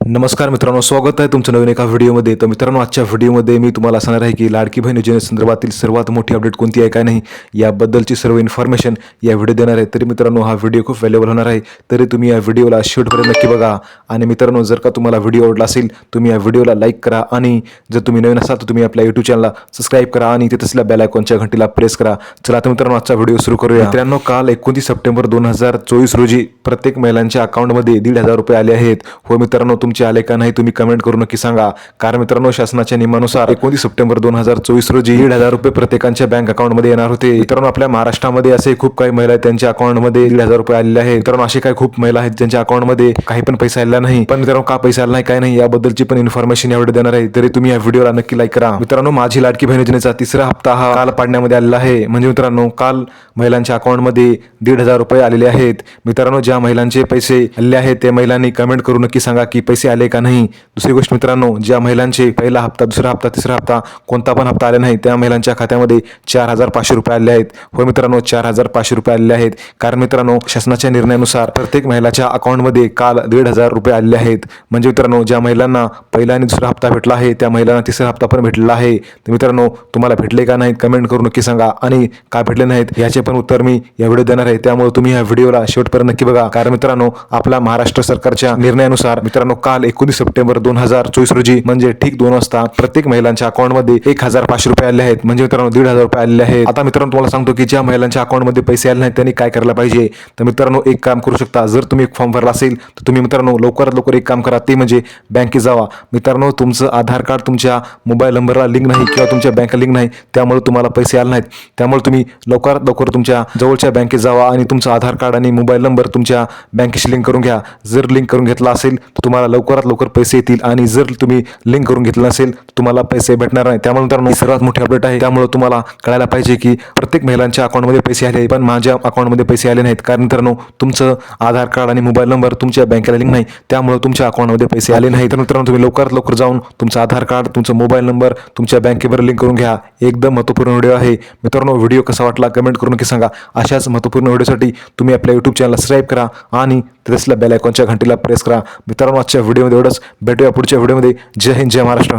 नमस्कार मित्रांनो स्वागत आहे तुमचं नवीन एका व्हिडिओमध्ये. तर मित्रांनो आजच्या व्हिडिओमध्ये मी तुम्हाला सांगणार आहे की लाडकी बहीण योजनेसंदर्भातील सर्वात मोठी अपडेट कोणती आहे काय नाही याबद्दलची सर्व इन्फॉर्मेशन या व्हिडिओ देणार आहे. तरी मित्रांनो हा व्हिडिओ खूप व्हॅल्युबल होणार आहे. तरी तुम्ही या व्हिडिओला शेवटपर्यंत नक्की बघा. आणि मित्रांनो जर का तुम्हाला व्हिडिओ आवडला असेल तुम्ही या व्हिडिओला लाईक करा. आणि जर तुम्ही नवीन असाल तर तुम्ही आपल्या यूट्यूब चॅनलला सबस्क्राईब करा. आणि तिथे असलेल्या बेल आयकॉनच्या घंटीला प्रेस करा. चला तर मित्रांनो आजचा व्हिडिओ सुरू करूया. मित्रांनो काल एकोणतीस सप्टेंबर दोन हजार चोवीस रोजी प्रत्येक महिलांच्या अकाउंटमध्ये दीड हजार रुपये आले आहेत. हो मित्रांनो तुमचे आले का नाही तुम्ही कमेंट करू नक्की सांगा. कारण मित्रांनो शासनाच्या नियमानुसार एकोणतीस सप्टेंबर दोन हजार चोवीस रोजी दीड हजार रुपये प्रत्येकांच्या बँक अकाउंटमध्ये येणार होते. मित्रांनो आपल्या महाराष्ट्रामध्ये असे खूप काही महिला आहेत त्यांच्या अकाउंटमध्ये दीड हजार रुपये आलेले आहेत. मित्रांनो असे काही खूप महिला आहेत ज्यांच्या अकाउंटमध्ये काही पण पैसा आलेला नाही. पण मित्रांनो का पैसा आला नाही काय नाही याबद्दलची पण इन्फॉर्मेशन यावेळी देणार आहे. तरी तुम्ही या व्हिडिओला नक्की लाईक करा. मित्रांनो माझी लाडकी बहीण योजनेचा तिसरा हप्ता हा काल पाडण्यामध्ये आलेला आहे. म्हणजे मित्रांनो काल महिलांच्या अकाउंटमध्ये दीड हजार रुपये आलेले आहेत. मित्रांनो ज्या महिलांचे पैसे आले आहेत त्या महिलांनी कमेंट करू नक्की सांगा की पैसे पैसे आले का नाही? दुसरी गोष्ट मित्रांनो ज्या महिलांचे पहिला हप्ता दुसरा हप्ता तिसरा हप्ता कोणता पण हप्ता आले नाही त्या महिलांच्या खात्यामध्ये चार हजार पाचशे रुपये आले आहेत. हो मित्रांनो चार हजार पाचशे रुपये आलेले आहेत. कारण मित्रांनो शासनाच्या निर्णयानुसार प्रत्येक महिलाच्या अकाउंटमध्ये काल दीड हजार रुपये आलेले आहेत. म्हणजे मित्रांनो ज्या महिलांना पहिला आणि दुसरा हप्ता भेटला आहे त्या महिलांना तिसरा हप्ता पण भेटलेला आहे. तर मित्रांनो तुम्हाला भेटले का नाहीत कमेंट करून नक्की सांगा. आणि का भेटले नाहीत याचे पण उत्तर मी या व्हिडिओ देणार आहे. त्यामुळे तुम्ही या व्हिडिओला शेवटपर्यंत नक्की बघा. कारण मित्रांनो आपला महाराष्ट्र सरकारच्या निर्णयानुसार मित्रांनो काल एकोणीस सप्टेंबर दोन हजार चोवीस रोजी म्हणजे ठीक दोन वाजता प्रत्येक महिलांच्या अकाउंटमध्ये एक हजार पाचशे रुपये आले आहेत. म्हणजे मित्रांनो दीड हजार रुपये आलेले आहेत. आता मित्रांनो तुम्हाला सांगतो की ज्या महिलांच्या अकाउंटमध्ये पैसे आले नाहीत त्यांनी काय करायला पाहिजे? तर मित्रांनो एक काम करू शकता. जर तुम्ही फॉर्म भरला असेल तर तुम्ही मित्रांनो लवकरात लवकर एक काम करा. ते म्हणजे बँकेत जावा. मित्रांनो तुमचं आधार कार्ड तुमच्या मोबाईल नंबरला लिंक नाही किंवा तुमच्या बँक लिंक नाही त्यामुळे तुम्हाला पैसे आले नाहीत. त्यामुळे तुम्ही लवकरात लवकर तुमच्या जवळच्या बँकेत जावा आणि तुमचं आधार कार्ड आणि मोबाईल नंबर तुमच्या बँकेशी लिंक करून घ्या. जर लिंक करून घेतला असेल तर तुम्हाला लवकरात लवकर पैसे येतील आणि जर तुम्ही लिंक करून घेतलं नसेल तुम्हाला पैसे भेटणार नाही. त्यामुळे मित्रांनो सर्वात मोठी अपडेट आहे. त्यामुळे तुम्हाला कळायला पाहिजे की प्रत्येक महिलांच्या अकाउंटमध्ये पैसे आले पण माझ्या अकाउंटमध्ये पैसे आले नाहीत. कारण मित्रांनो तुमचं आधार कार्ड आणि मोबाईल नंबर तुमच्या बँकेला लिंक नाही. त्यामुळे तुमच्या अकाउंटमध्ये पैसे आले नाही तर मित्रांनो तुम्ही लवकरात लवकर जाऊन तुमचं आधार कार्ड तुमचं मोबाईल नंबर तुमच्या बँकेवर लिंक करून घ्या. एकदम महत्त्वपूर्ण व्हिडिओ आहे. मित्रांनो व्हिडिओ कसा वाटला कमेंट करून की सांगा. अशाच महत्त्वपूर्ण व्हिडिओसाठी तुम्ही आपल्या यूट्यूब चॅनलला सबस्क्राईब करा आणि तिथल्या बेल आयकॉनच्या घंटीला प्रेस करा. मित्रांनो आजच्या व्हिडिओमध्ये एवढंच. भेटूया पुढच्या व्हिडिओमध्ये. जय हिंद जय महाराष्ट्र.